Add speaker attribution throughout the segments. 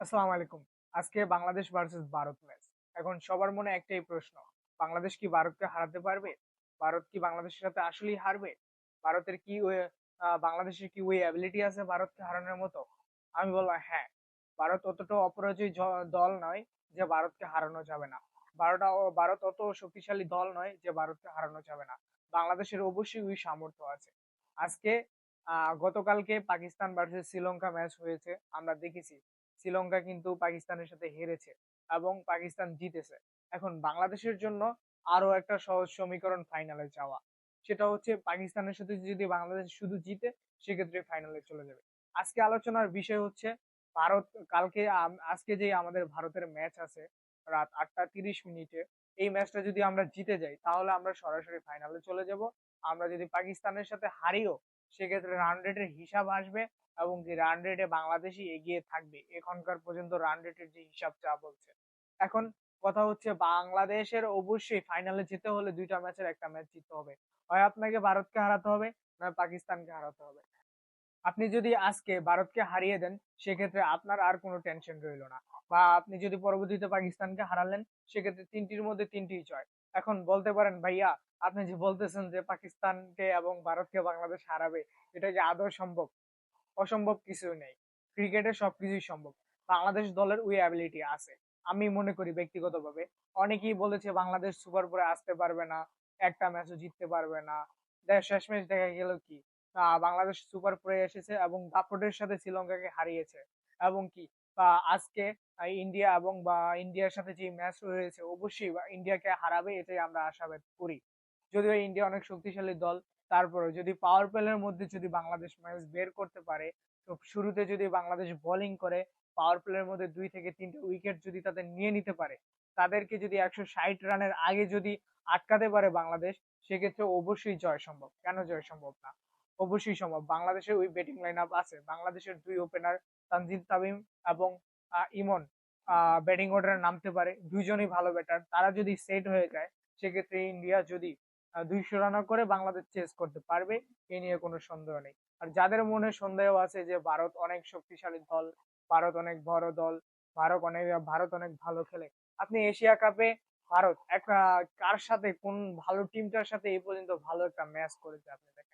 Speaker 1: আসসালামু আলাইকুম। আজকে বাংলাদেশ ভার্সেস ভারত ম্যাচ এখন সবার মনে একটাই প্রশ্ন, বাংলাদেশ কি ভারতকে হারাতে পারবে? ভারত কি বাংলাদেশের সাথে আসলেই হারবে? ভারতের কি বাংলাদেশের কি ওই অ্যাবিলিটি আছে ভারতকে হারানোর মতো? আমি বললাম হ্যাঁ। ভারত অতটা অপরাজয় দল নয় যে ভারতকে হারানো যাবে না। ভারত ভারত অত শক্তিশালী দল নয় যে ভারতকে হারানো যাবে না। বাংলাদেশের অবশ্যই ওই সামর্থ্য আছে। আজকে গতকালকে পাকিস্তান ভার্সেস শ্রীলঙ্কা ম্যাচ হয়েছে। আমরা দেখেছি শ্রীলঙ্কা কিন্তু পাকিস্তানের সাথে হেরেছে এবং পাকিস্তান জিতেছে। এখন বাংলাদেশের জন্য আরও একটা সহজ সমীকরণ ফাইনালে যাওয়া। সেটা হচ্ছে পাকিস্তানের সাথে যদি বাংলাদেশ শুধু জিতে, সেক্ষেত্রে ফাইনালে চলে যাবে। আজকে আলোচনার বিষয় হচ্ছে ভারত, কালকে আজকে যে আমাদের ভারতের ম্যাচ আছে রাত আটটা তিরিশ মিনিটে, এই ম্যাচটা যদি আমরা জিতে যাই, তাহলে আমরা সরাসরি ফাইনালে চলে যাব। আমরা যদি পাকিস্তানের সাথে হারিও সেক্ষেত্রে রান রেটের হিসাব আসবে এবং কি রান রেটে বাংলাদেশই এগিয়ে থাকবে, এখনকার পর্যন্ত রান রেটের যে হিসাব যা বলছে। এখন কথা হচ্ছে বাংলাদেশের অবশ্যই ফাইনালে যেতে হলে দুইটা ম্যাচের একটা ম্যাচ জিততে হবে। হয় আপনাকে ভারতকে হারাতে হবে, না পাকিস্তানকে হারাতে হবে। আপনি যদি আজকে ভারতকে হারিয়ে দেন, সেক্ষেত্রে আপনার আর কোনো টেনশন রইল না। বা আপনি যদি পরবর্তীতে পাকিস্তানকে হারালেন, সেক্ষেত্রে তিনটির মধ্যে তিনটি জয়। এখন বলতে পারেন ভাইয়া, আপনি যে বলতেছেন যে পাকিস্তানকে এবং ভারতকে বাংলাদেশ হারাবে, এটা কি আদৌ সম্ভব? অসম্ভব কিছু নেই। ক্রিকেটে সবকিছুই সম্ভব। বাংলাদেশ দলের ওই অ্যাবিলিটি আছে। আমি মনে করি ব্যক্তিগতভাবে। অনেকেই বলেছে বাংলাদেশ সুপার পরে আসতে পারবে না, একটা ম্যাচও জিততে পারবে না। শেষ ম্যাচ দেখা গেল কি? বাংলাদেশ সুপার পরে এসেছে এবং দাপটের সাথে শ্রীলঙ্কাকে হারিয়েছে। এবং কি আহ, আজকে ইন্ডিয়া এবং বা ইন্ডিয়ার সাথে যে ম্যাচ রয়েছে অবশ্যই ইন্ডিয়াকে হারাবে এটাই আমরা আশাবাদ করি। যদিও ইন্ডিয়া অনেক শক্তিশালী দল তারপরে যদি পাওয়ার প্লের মধ্যে যদি বাংলাদেশ ম্যাচ বের করতে পারে তো শুরুতে যদি বাংলাদেশ বোলিং করে পাওয়ার প্লের মধ্যে দুই থেকে তিনটে উইকেট যদি তাদের নিয়ে নিতে পারে তাদেরকে যদি একশো ষাট রানের আগে যদি আটকাতে পারে বাংলাদেশ সেক্ষেত্রে অবশ্যই জয় সম্ভব কেন জয় সম্ভব না? অবশ্যই সম্ভব। বাংলাদেশের ওই ব্যাটিং লাইন আপ আছে। বাংলাদেশের দুই ওপেনার তানজিদ তামিম এবং ইমন ব্যাটিং অর্ডারে নামতে পারে। দুইজনই ভালো ব্যাটার তারা যদি সেট হয়ে যায় সেক্ষেত্রে ইন্ডিয়া যদি দুইশো রানও করে বাংলাদেশ চেস করতে পারবে এ নিয়ে কোনো সন্দেহ নেই। আর যাদের মনে সন্দেহ আছে যে ভারত অনেক শক্তিশালী দল ভারত অনেক বড় দল ভারত অনেক ভারত অনেক ভালো খেলে আপনি এশিয়া কাপে ভারত এক আহ, কার সাথে কোন ভালো টিমটার সাথে এই পর্যন্ত ভালো একটা ম্যাচ করেছে আপনি দেখেন?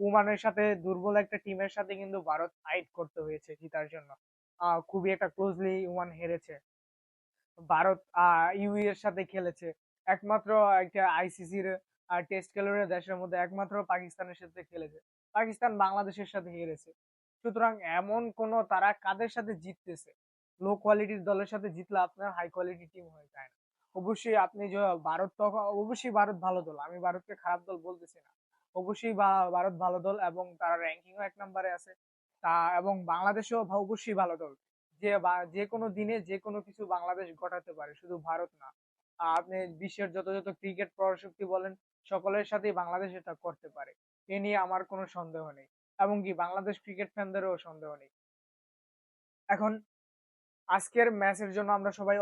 Speaker 1: ওমানের সাথে দুর্বল একটা টিমের সাথে কিন্তু ভারত ফাইট করতে হয়েছে জেতার জন্য। খুবই একটা ক্লোজলি ওমান হেরেছে। ভারত ইউ এর সাথে খেলেছে। একমাত্র একটা আইসিসির টেস্ট খেলুড়ে দেশের মধ্যে একমাত্র পাকিস্তানের সাথে খেলেছে। পাকিস্তান বাংলাদেশের সাথে হেরেছে। সুতরাং এমন কোন তারা কাদের সাথে জিততেছে? লো কোয়ালিটির দলের সাথে জিতলে আপনার হাই কোয়ালিটি টিম হয়ে যায় না। অবশ্যই আপনি যে, ভারত তখন অবশ্যই ভারত ভালো দল। আমি ভারতকে খারাপ দল বলতেছি না। অবশ্যই ভারত ভালো দল এবং তারা র্যাঙ্কিংও এক নম্বরে আছে। তা এবং বাংলাদেশও অবশ্যই ভালো দল। যে যে কোনো দিনে যে কোনো কিছু বাংলাদেশ ঘটাতে পারে, শুধু ভারত না। আপনি বিশ্বের যত যত ক্রিকেট পরাশক্তি বলেন, সকলের সাথেই বাংলাদেশ এটা করতে পারে। এ নিয়ে আমার কোনো সন্দেহ নেই। এবং কি, বাংলাদেশ ক্রিকেট ফ্যানদেরও সন্দেহ নেই। এখন আজকের ম্যাচের জন্য আমরা সবাই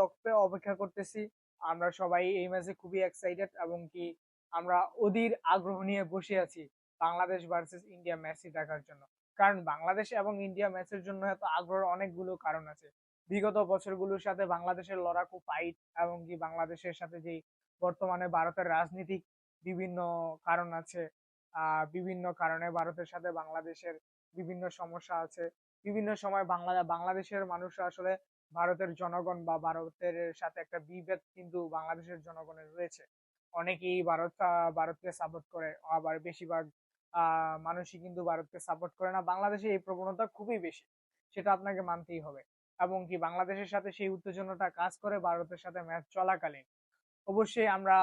Speaker 1: অপেক্ষা করতেছি। আমরা সবাই এই ম্যাচে খুবই এক্সাইটেড এবং কি আমরা অধীর আগ্রহ নিয়ে বসে আছি বাংলাদেশ ভার্সেস ইন্ডিয়া ম্যাচটি দেখার জন্য। কারণ বাংলাদেশ এবং ইন্ডিয়া ম্যাচের জন্য এত আগ্রহের অনেকগুলো কারণ আছে। বিগত বছরগুলোর সাথে বাংলাদেশের লড়াকু ফাইট এবং কি বাংলাদেশের সাথে যেই বর্তমানে ভারতের রাজনীতিক বিভিন্ন কারণ আছে বিভিন্ন কারণে ভারতের সাথে বাংলাদেশের বিভিন্ন সমস্যা আছে। বিভিন্ন সময় বাংলা, বাংলাদেশের মানুষ আসলে ভারতের জনগণ বা ভারতের সাথে একটা বিভেদ কিন্তু বাংলাদেশের জনগণের রয়েছে। অনেকেই ভারত ভারতকে সাপোর্ট করে, আবার বেশিরভাগ মানুষই কিন্তু ভারতকে সাপোর্ট করে না। বাংলাদেশে এই প্রবণতা খুবই বেশি, সেটা আপনাকে মানতেই হবে। এবং কি বাংলাদেশের সাথে সেই উত্তেজনাটা কাজ করে, ভারতের সাথে ম্যাচ চলাকালীন। অবশ্যই আমরা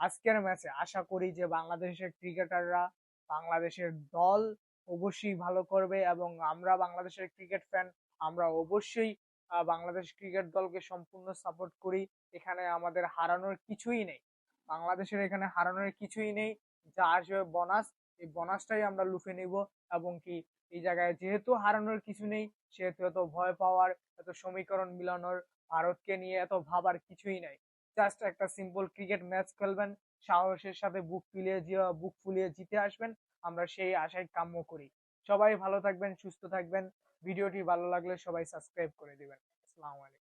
Speaker 1: আজকের ম্যাচে আশা করি যে বাংলাদেশের ক্রিকেটাররা বাংলাদেশের দল অবশ্যই ভালো করবে এবং আমরা বাংলাদেশের ক্রিকেট ফ্যান আমরা অবশ্যই বাংলাদেশ ক্রিকেট দলকে সম্পূর্ণ সাপোর্ট করি। এখানে আমাদের হারানোর কিছুই নেই। বাংলাদেশের এখানে হারানোর কিছুই নেই। যা আসবে বোনাস এই বোনাসটাই আমরা লুফে নিব এবং কি এই জায়গায় যেহেতু হারানোর কিছু নেই, সেহেতু এত ভয় পাওয়ার, এত সমীকরণ মিলানোর ভারতকে নিয়ে এত ভাবার কিছুই নাই। জাস্ট একটা সিম্পল ক্রিকেট ম্যাচ খেলবেন, সাহসের সাথে বুক ফুলিয়ে বুক ফুলিয়ে জিতে আসবেন, আমরা সেই আশায় কাম্য করি। সবাই ভালো থাকবেন, সুস্থ থাকবেন। ভিডিওটি ভালো লাগলে সবাই সাবস্ক্রাইব করে দিবেন। আসসালামু আলাইকুম।